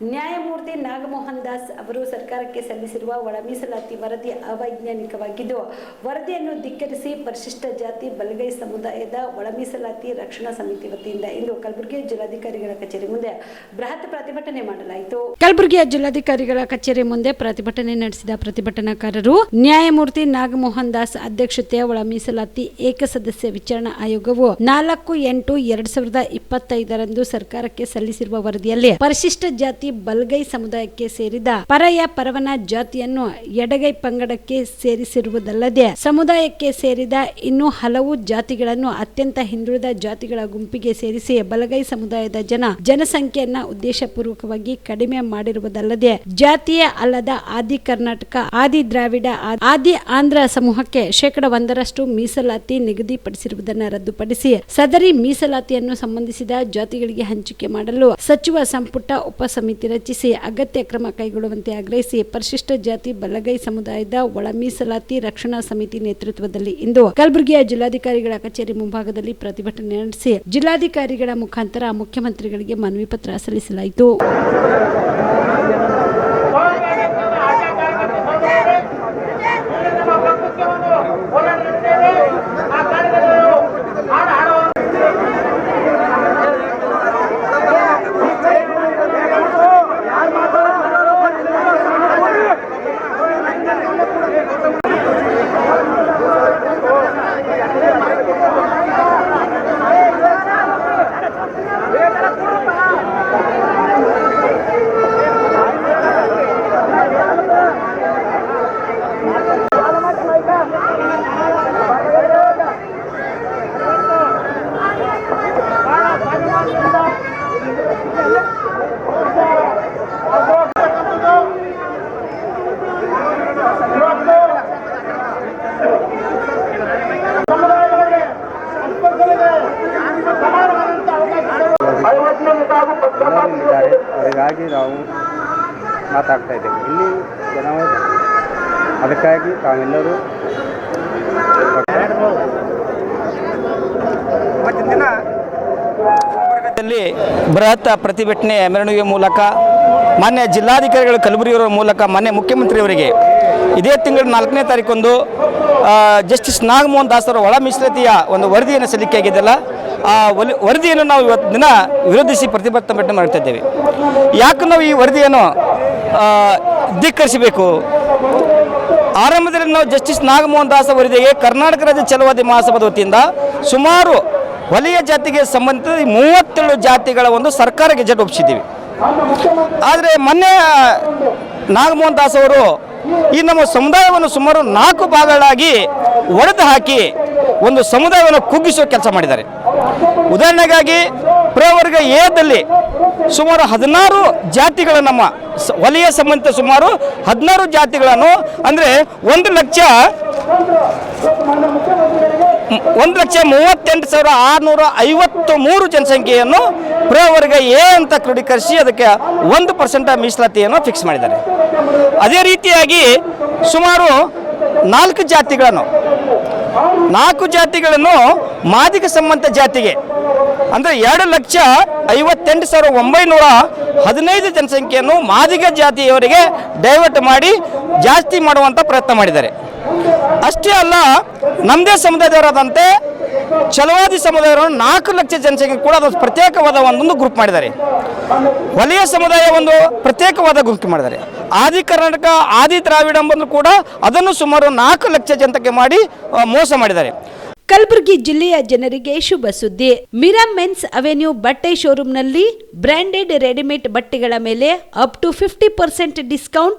ನ್ಯಾಯಮೂರ್ತಿ ನಾಗಮೋಹನ್ ದಾಸ್ ಅವರು ಸರ್ಕಾರಕ್ಕೆ ಸಲ್ಲಿಸಿರುವ ಒಳ ಮೀಸಲಾತಿ ವರದಿ ಅವೈಜ್ಞಾನಿಕವಾಗಿದ್ದು, ವರದಿಯನ್ನು ಧಿಕ್ಕರಿಸಿ ಪರಿಶಿಷ್ಟ ಜಾತಿ ಬಲಗೈ ಸಮುದಾಯದ ಒಳ ಮೀಸಲಾತಿ ರಕ್ಷಣಾ ಸಮಿತಿ ವತಿಯಿಂದ ಇಂದು ಕಲಬುರಗಿ ಜಿಲ್ಲಾಧಿಕಾರಿಗಳ ಕಚೇರಿ ಮುಂದೆ ಬೃಹತ್ ಪ್ರತಿಭಟನೆ ಮಾಡಲಾಯಿತು. ಕಲಬುರಗಿಯ ಜಿಲ್ಲಾಧಿಕಾರಿಗಳ ಕಚೇರಿ ಮುಂದೆ ಪ್ರತಿಭಟನೆ ನಡೆಸಿದ ಪ್ರತಿಭಟನಾಕಾರರು ನ್ಯಾಯಮೂರ್ತಿ ನಾಗಮೋಹನ್ ದಾಸ್ ಅಧ್ಯಕ್ಷತೆಯ ಒಳ ಮೀಸಲಾತಿ ಏಕಸದಸ್ಯ ವಿಚಾರಣಾ ಆಯೋಗವು ನಾಲ್ಕು ಎಂಟು ಎರಡ್ ಸಾವಿರದ ಇಪ್ಪತ್ತೈದರಂದು ಸರ್ಕಾರಕ್ಕೆ ಸಲ್ಲಿಸಿರುವ ವರದಿಯಲ್ಲಿ ಪರಿಶಿಷ್ಟ ಜಾತಿ ಬಲ್ಗೈ ಸಮುದಾಯಕ್ಕೆ ಸೇರಿದ ಪರಯ ಪರವನ ಜಾತಿಯನ್ನು ಎಡಗೈ ಪಂಗಡಕ್ಕೆ ಸೇರಿಸಿರುವುದಲ್ಲದೆ ಸಮುದಾಯಕ್ಕೆ ಸೇರಿದ ಇನ್ನೂ ಹಲವು ಜಾತಿಗಳನ್ನು ಅತ್ಯಂತ ಹಿಂದುಳಿದ ಜಾತಿಗಳ ಗುಂಪಿಗೆ ಸೇರಿಸಿ ಬಲಗೈ ಸಮುದಾಯದ ಜನ ಜನಸಂಖ್ಯೆಯನ್ನ ಉದ್ದೇಶಪೂರ್ವಕವಾಗಿ ಕಡಿಮೆ ಮಾಡಿರುವುದಲ್ಲದೆ ಜಾತಿಯ ಅಲ್ಲದ ಆದಿ ಕರ್ನಾಟಕ, ಆದಿ ದ್ರಾವಿಡ ಆದಿ ಆಂಧ್ರ ಸಮೂಹಕ್ಕೆ ಶೇಕಡ ಒಂದರಷ್ಟು ಮೀಸಲಾತಿ ನಿಗದಿಪಡಿಸಿರುವುದನ್ನು ರದ್ದುಪಡಿಸಿ ಸದರಿ ಮೀಸಲಾತಿಯನ್ನು ಸಂಬಂಧಿಸಿದ ಜಾತಿಗಳಿಗೆ ಹಂಚಿಕೆ ಮಾಡಲು ಸಚಿವ ಸಂಪುಟ ಉಪಸಮಿತಿ ರಚಿಸಿ ಅಗತ್ಯ ಕ್ರಮ ಕೈಗೊಳ್ಳುವಂತೆ ಆಗ್ರಹಿಸಿ ಪರಿಶಿಷ್ಟ ಜಾತಿ ಬಲಗೈ ಸಮುದಾಯದ ಒಳ ಮೀಸಲಾತಿ ರಕ್ಷಣಾ ಸಮಿತಿ ನೇತೃತ್ವದಲ್ಲಿ ಇಂದು ಕಲಬುರಗಿಯ ಜಿಲ್ಲಾಧಿಕಾರಿಗಳ ಕಚೇರಿ ಮುಂಭಾಗದಲ್ಲಿ ಪ್ರತಿಭಟನೆ ನಡೆಸಿ ಜಿಲ್ಲಾಧಿಕಾರಿಗಳ ಮುಖಾಂತರ ಮುಖ್ಯಮಂತ್ರಿಗಳಿಗೆ ಮನವಿ ಪತ್ರ ಸಲ್ಲಿಸಲಾಯಿತು. ಅವರಿಗಾಗಿ ನಾವು ಮಾತಾಡ್ತಾ ಇದ್ದೇವೆ. ಇಲ್ಲಿ ಜನ ಅದಕ್ಕಾಗಿ ತಾವೆಲ್ಲರೂ ದಲ್ಲಿ ಬೃಹತ್ ಪ್ರತಿಭಟನೆ ಮೆರವಣಿಗೆ ಮೂಲಕ ಮಾನ್ಯ ಜಿಲ್ಲಾಧಿಕಾರಿಗಳು ಕಲಬುರಗಿಯವರ ಮೂಲಕ ಮಾನ್ಯ ಮುಖ್ಯಮಂತ್ರಿಯವರಿಗೆ ಇದೇ ತಿಂಗಳ ನಾಲ್ಕನೇ ತಾರೀಕೊಂದು ಜಸ್ಟಿಸ್ ನಾಗಮೋಹನ್ ದಾಸರ ಒಳ ಮೀಸಲಾತಿಯ ಒಂದು ವರದಿಯನ್ನು ಸಲ್ಲಿಕೆ ಆಗಿದ್ದಲ್ಲ ಆ ವರದಿಯನ್ನು ನಾವು ಇವತ್ತು ದಿನ ವಿರೋಧಿಸಿ ಪ್ರತಿಭಟನೆ ಮಾಡ್ತಾ ಇದ್ದೇವೆ. ಯಾಕೆ ನಾವು ಈ ವರದಿಯನ್ನು ಧಿಕ್ಕರಿಸಬೇಕು? ಆರಂಭದಲ್ಲಿ ನಾವು ಜಸ್ಟಿಸ್ ನಾಗಮೋಹನ್ ದಾಸ್ ವರದಿಗೆ ಕರ್ನಾಟಕ ರಾಜ್ಯ ಛಲವಾದಿ ಮಹಾಸಭಾದ ವತಿಯಿಂದ ಸುಮಾರು ವಲಯ ಜಾತಿಗೆ ಸಂಬಂಧಿಸಿದ ಮೂವತ್ತೇಳು ಜಾತಿಗಳ ಒಂದು ಸರ್ಕಾರ ಗೆಜೆಟ್ ಒಪ್ಪಿಸಿದ್ದೀವಿ. ಆದರೆ ಮೊನ್ನೆ ನಾಗಮೋಹನ್ ದಾಸ್ ಅವರು ಈ ನಮ್ಮ ಸಮುದಾಯವನ್ನು ಸುಮಾರು ನಾಲ್ಕು ಭಾಗಗಳಾಗಿ ಒಡೆದು ಹಾಕಿ ಒಂದು ಸಮುದಾಯವನ್ನು ಕುಗ್ಗಿಸುವ ಕೆಲಸ ಮಾಡಿದ್ದಾರೆ. ಉದಾಹರಣೆಗಾಗಿ ಪ್ರವರ್ಗ ಎದಲ್ಲಿ ಸುಮಾರು ಹದಿನಾರು ಜಾತಿಗಳ ನಮ್ಮ ವಲಯ ಸಂಬಂಧಿತ ಸುಮಾರು ಹದಿನಾರು ಜಾತಿಗಳನ್ನು, ಅಂದರೆ ಒಂದು ಲಕ್ಷ ಒಂದು ಲಕ್ಷ ಮೂವತ್ತೆಂಟು ಸಾವಿರ ಆರುನೂರ ಐವತ್ತು ಮೂರು ಜನಸಂಖ್ಯೆಯನ್ನು ಪ್ರವರ್ಗ ಎ ಅಂತ ಕ್ರೋಢೀಕರಿಸಿ ಅದಕ್ಕೆ ಒಂದು ಪರ್ಸೆಂಟ್ ಮೀಸಲಾತಿಯನ್ನು ಫಿಕ್ಸ್ ಮಾಡಿದ್ದಾರೆ. ಅದೇ ರೀತಿಯಾಗಿ ಸುಮಾರು ನಾಲ್ಕು ಜಾತಿಗಳನ್ನು ನಾಲ್ಕು ಜಾತಿಗಳನ್ನು ಮಾದಿಗ ಸಂಬಂಧ ಜಾತಿಗೆ. ಅಂದರೆ ಎರಡು ಲಕ್ಷ ಐವತ್ತೆಂಟು ಸಾವಿರದ ಒಂಬೈನೂರ ಹದಿನೈದು ಜನಸಂಖ್ಯೆಯನ್ನು ಮಾದಿಗ ಜಾತಿಯವರಿಗೆ ಡೈವರ್ಟ್ ಮಾಡಿ ಜಾಸ್ತಿ ಮಾಡುವಂಥ ಪ್ರಯತ್ನ ಮಾಡಿದ್ದಾರೆ. ಅಷ್ಟೇ ಅಲ್ಲ ನಮ್ಮದೇ ಸಮುದಾಯದವರಾದಂತೆ ಛಲವಾದಿ ಸಮುದಾಯವನ್ನು ನಾಲ್ಕು ಲಕ್ಷ ಜನಸಂಖ್ಯೆ ಕೂಡ ಅದೊಂದು ಪ್ರತ್ಯೇಕವಾದ ಒಂದೊಂದು ಗ್ರೂಪ್ ಮಾಡಿದ್ದಾರೆ. ವಲಯ ಸಮುದಾಯ ಒಂದು ಪ್ರತ್ಯೇಕವಾದ ಗುಂಪು ಮಾಡಿದ್ದಾರೆ. ಆದಿ ಕರ್ನಾಟಕ, ಆದಿ ದ್ರಾವಿಡ ಕೂಡ ಅದನ್ನು ಸುಮಾರು ನಾಲ್ಕು ಲಕ್ಷ ಜನತೆಗೆ ಮಾಡಿ ಮೋಸ ಮಾಡಿದ್ದಾರೆ. ಕಲಬುರಗಿ ಜಿಲ್ಲೆಯ ಜನರಿಗೆ ಶುಭ ಸುದ್ದಿ. ಮಿರಾ ಮೆನ್ಸ್ ಅವೆನ್ಯೂ ಬಟ್ಟೆ ಶೋರೂಮ್ನಲ್ಲಿ ಬ್ರಾಂಡೆಡ್ ರೆಡಿಮೇಡ್ ಬಟ್ಟೆಗಳ ಮೇಲೆ up to fifty percent discount